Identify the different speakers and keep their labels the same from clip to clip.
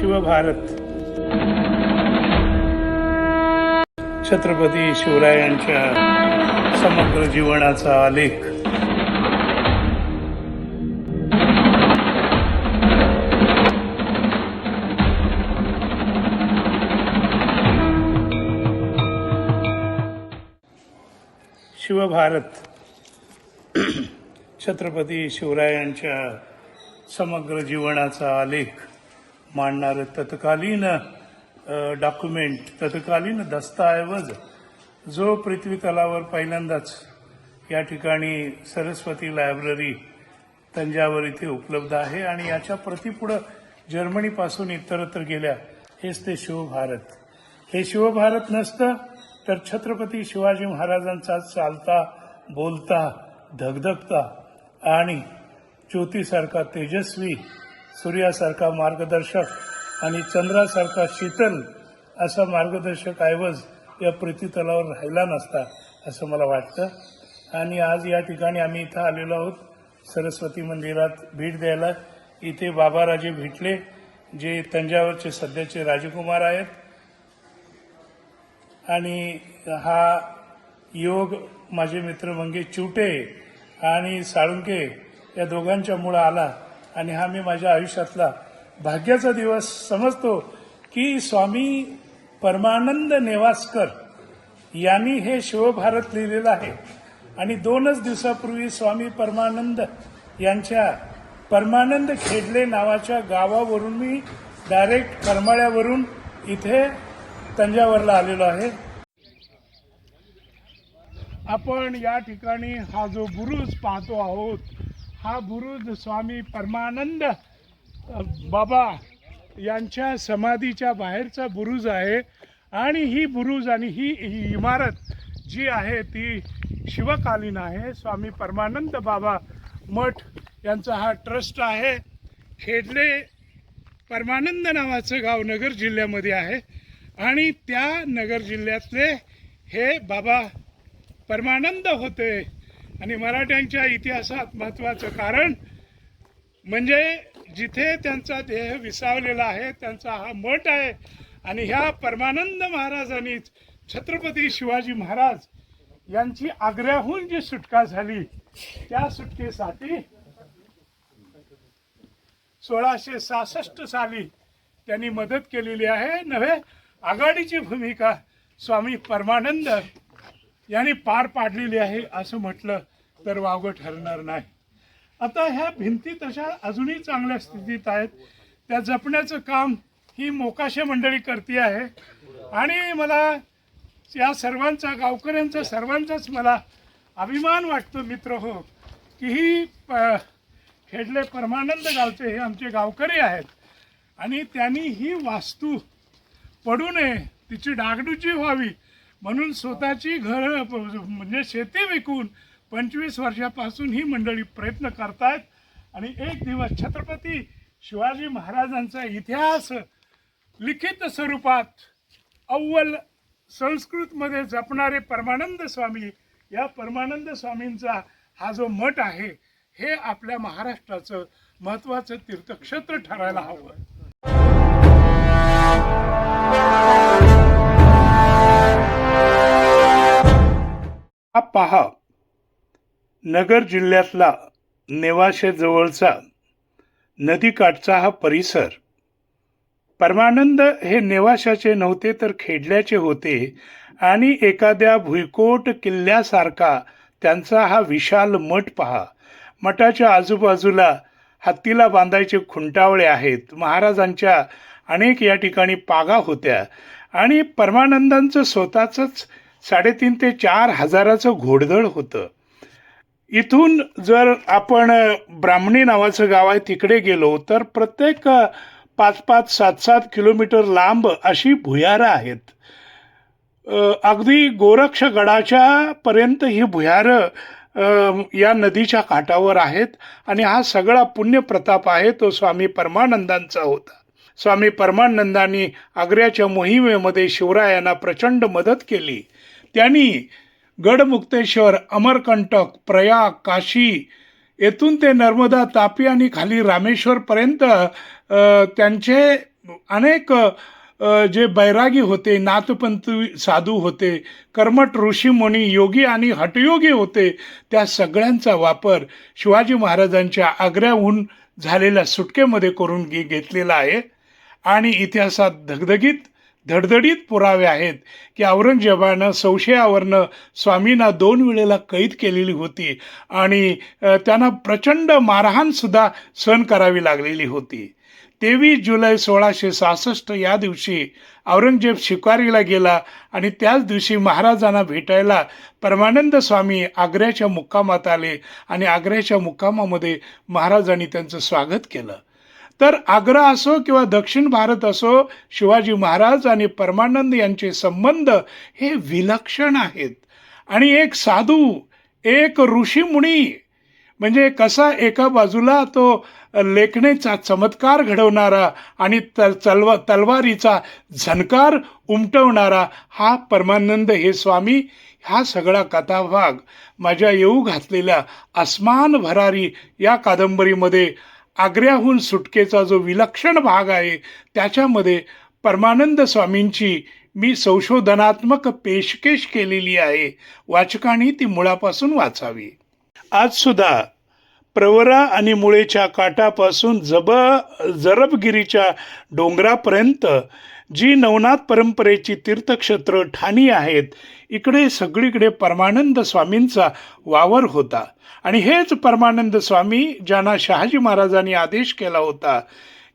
Speaker 1: शिवभारत छत्रपती शिवरायांच्या समग्र जीवनाचा आलेख शिवभारत छत्रपती शिवरायांच्या समग्र जीवनाचा आलेख मांडणारं तत्कालीन डॉक्युमेंट तत्कालीन दस्तऐवज जो पृथ्वी तलावर पहिल्यांदाच या ठिकाणी सरस्वती लायब्ररी तंजावर इथे उपलब्ध आहे आणि याच्या प्रती पुढं जर्मनीपासून इतरत्र गेल्या हेच ते शिवभारत. हे शिवभारत नसतं तर छत्रपती शिवाजी महाराजांचा चालता बोलता धगधगता आणि ज्योतीसारखा तेजस्वी सूर्यासारखा मार्गदर्शक आणि चंद्रासारखा शीतल असा मार्गदर्शक ऐवज या पृथ्वीतलावर राहिला नसता असं मला वाटतं. आणि आज या ठिकाणी आम्ही इथं आलेलो आहोत. सरस्वती मंदिरात भेट द्यायला. इथे बाबाराजे भेटले जे तंजावरचे सध्याचे राजकुमार आहेत. आणि हा योग माझे मित्र मंगेश चिवटे आणि साळुंके या दोघांच्या मुळे आला. आणि हा मी माझ्या आयुष्यातला भाग्याचा दिवस समजतो की स्वामी परमानंद नेवासकर यांनी हे शिवभारत लिहिलेलं आहे. आणि दोनच दिवसापूर्वी स्वामी परमानंद यांच्या परमानंद खेडले नावाच्या गावावरून मी डायरेक्ट करमाळ्यावरून इथे तंजावरला आलेलो आहे. आपण या ठिकाणी हा जो बुरुज पाहतो आहोत हा बुरुज स्वामी परमानंद बाबा यांच्या समाधीच्या बाहेरचा बुरुज आहे. आणि ही बुरुज आणि ही ही इमारत जी आहे ती शिवकालीन आहे. स्वामी परमानंद बाबा मठ यांचा हा ट्रस्ट आहे. खेडले परमानंद नावाचं गाव नगर जिल्ह्यामध्ये आहे. आणि त्या नगर जिल्ह्यातले हे बाबा परमानंद होते. आणि मराठ्यांच्या इतिहासात महत्त्वाचं कारण म्हणजे जिथे त्यांचा देह विसावलेला आहे त्यांचा हा मठ आहे आणि ह्या परमानंद महाराजांनीच छत्रपती शिवाजी महाराज यांची आग्र्याहून जी सुटका झाली त्या सुटकेसाठी सोळाशे सहासष्ट साली त्यांनी मदत केलेली आहे. नव्हे आघाडीची भूमिका स्वामी परमानंद यांनी पार पाडलेली आहे असं म्हटलं तर वावगं ठरणार नाही. आता ह्या भिंती तशा अजूनही चांगल्या स्थितीत आहेत. त्या जपण्याचं काम ही मोकाशे मंडळी करते आहे. आणि मला या सर्वांचा गावकऱ्यांचा सर्वांचाच मला अभिमान वाटतो मित्र हो की ही प- खेडले परमानंद गावचे हे आमचे गावकरी आहेत. आणि त्यांनी ही वास्तू पडू नये तिची डागडुजी व्हावी म्हणून स्वतःची घर म्हणजे शेती विकून पंचवीस वर्षापासून ही मंडळी प्रयत्न करतायत. आणि एक दिवस छत्रपती शिवाजी महाराजांचा इतिहास लिखित स्वरूपात अव्वल संस्कृतमध्ये जपणारे परमानंद स्वामी या परमानंद स्वामींचा हा जो मठ आहे हे आपल्या महाराष्ट्राचं महत्त्वाचं तीर्थक्षेत्र ठरायला हवं. पहा नगर जिल्ह्यातला नेवाशेजवळचा नदीकाठचा हा परिसर. परमानंद हे नेवाशाचे नव्हते तर खेडल्याचे होते आणि एखाद्या भुईकोट किल्ल्यासारखा त्यांचा हा विशाल मठ पहा. मठाच्या आजूबाजूला हत्तीला बांधायचे खुंटावळे आहेत. महाराजांच्या अनेक या ठिकाणी पागा होत्या आणि परमानंदांचं स्वतःचंच साडेतीन ते चार हजाराचं घोडदळ होतं. इथून जर आपण ब्राह्मणी नावाचं गाव आहे तिकडे गेलो तर प्रत्येक पाच पाच सात सात किलोमीटर लांब अशी भुयारं आहेत. अगदी गोरक्षगडाच्या पर्यंत ही भुयारं या नदीच्या काठावर आहेत आणि हा सगळा पुण्यप्रताप आहे तो स्वामी परमानंदांचा होता. स्वामी परमानंदांनी आग्र्याच्या मोहिमेमध्ये शिवरायांना प्रचंड मदत केली. त्यांनी गडमुक्तेश्वर अमरकंटक प्रयाग काशी येथून ते नर्मदा तापी आणि खाली रामेश्वरपर्यंत त्यांचे अनेक जे बैरागी होते नाथपंथी साधू होते कर्मट ऋषीमुनी योगी आणि हटयोगी होते त्या सगळ्यांचा वापर शिवाजी महाराजांच्या आग्र्याहून झालेल्या सुटकेमध्ये करून घेतलेला आहे. आणि इतिहासात धगधगीत धडधडीत पुरावे आहेत की औरंगजेबानं संशयावरनं स्वामींना दोन वेळेला कैद केलेली होती आणि त्यांना प्रचंड मारहाणसुद्धा सहन करावी लागलेली होती. तेवीस जुलै सोळाशे सहासष्ट या दिवशी औरंगजेब शिकारीला गेला आणि त्याच दिवशी महाराजांना भेटायला परमानंद स्वामी आग्र्याच्या मुक्कामात आले आणि आग्र्याच्या मुक्कामामध्ये महाराजांनी त्यांचं स्वागत केलं. तर आग्रा असो किंवा दक्षिण भारत असो शिवाजी महाराज आणि परमानंद यांचे संबंध हे विलक्षण आहेत. आणि एक साधू एक ऋषीमुनी म्हणजे कसा एका बाजूला तो लेखणेचा चमत्कार घडवणारा आणि तल चलव तलवारीचा झणकार उमटवणारा हा परमानंद हे स्वामी हा सगळा कथाभाग माझ्या येऊ घातलेल्या अस्मान भरारी या कादंबरीमध्ये आग्र्याहून सुटकेचा जो विलक्षण भाग आहे त्याच्यामध्ये परमानंद स्वामींची मी संशोधनात्मक पेशकेश केलेली आहे. वाचकांनी ती मुळापासून वाचावी. आजसुद्धा प्रवरा आणि मुळेच्या काठापासून जब जरबगिरीच्या डोंगरापर्यंत जी नवनाथ परंपरेची तीर्थक्षेत्र ठाणी आहेत इकडे सगळीकडे परमानंद स्वामींचा वावर होता. आणि हेच परमानंद स्वामी ज्यांना शहाजी महाराजांनी आदेश केला होता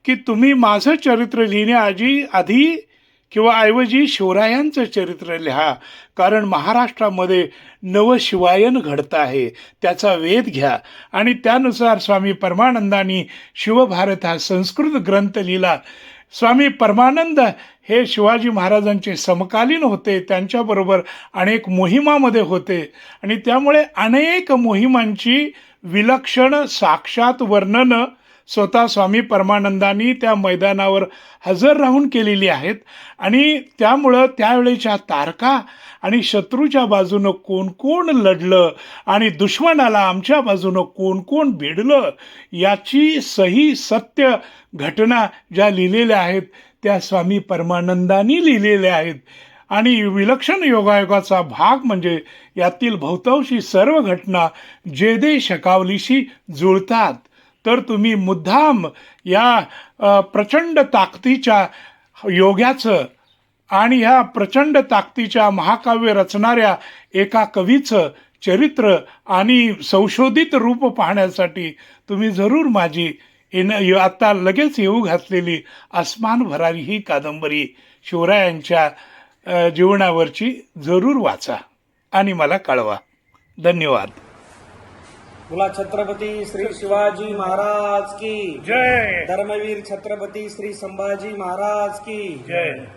Speaker 1: की तुम्ही माझं चरित्र लिहिण्याआधी आधी किंवा ऐवजी शिवरायांचं चरित्र लिहा. कारण महाराष्ट्रामध्ये नवशिवायन घडतं आहे त्याचा वेध घ्या. आणि त्यानुसार स्वामी परमानंदांनी शिवभारत हा संस्कृत ग्रंथ लिहिला. स्वामी परमानंद हे शिवाजी महाराजांचे समकालीन होते त्यांच्याबरोबर अनेक मोहिमामध्ये होते. आणि त्यामुळे अनेक मोहिमांची विलक्षण साक्षात वर्णनं स्वतः स्वामी परमानंदांनी त्या मैदानावर हजर राहून केलेली आहेत. आणि त्यामुळं त्यावेळेच्या तारका आणि शत्रूच्या बाजूनं कोण कोण लढलं आणि दुश्मनाला आमच्या बाजूनं कोण कोण भिडलं याची सही सत्य घटना ज्या लिहिलेल्या आहेत त्या स्वामी परमानंदांनी लिहिलेल्या आहेत. आणि विलक्षण योगायोगाचा भाग म्हणजे यातील बहुतांशी सर्व घटना जेदे शकावलीशी जुळतात. तर तुम्ही मुद्दाम या प्रचंड ताकदीच्या योग्याचं आणि ह्या प्रचंड ताकदीच्या महाकाव्य रचणाऱ्या एका कवीचं चरित्र आणि संशोधित रूप पाहण्यासाठी तुम्ही जरूर माझी इन आत्ता लगेच येऊ घातलेली आसमान भरारी ही कादंबरी शिवरायांच्या जीवनावरची जरूर वाचा आणि मला कळवा. धन्यवाद.
Speaker 2: बोला छत्रपती श्री शिवाजी महाराज की.
Speaker 1: जय.
Speaker 2: धर्मवीर छत्रपती श्री संभाजी महाराज की.
Speaker 1: जय.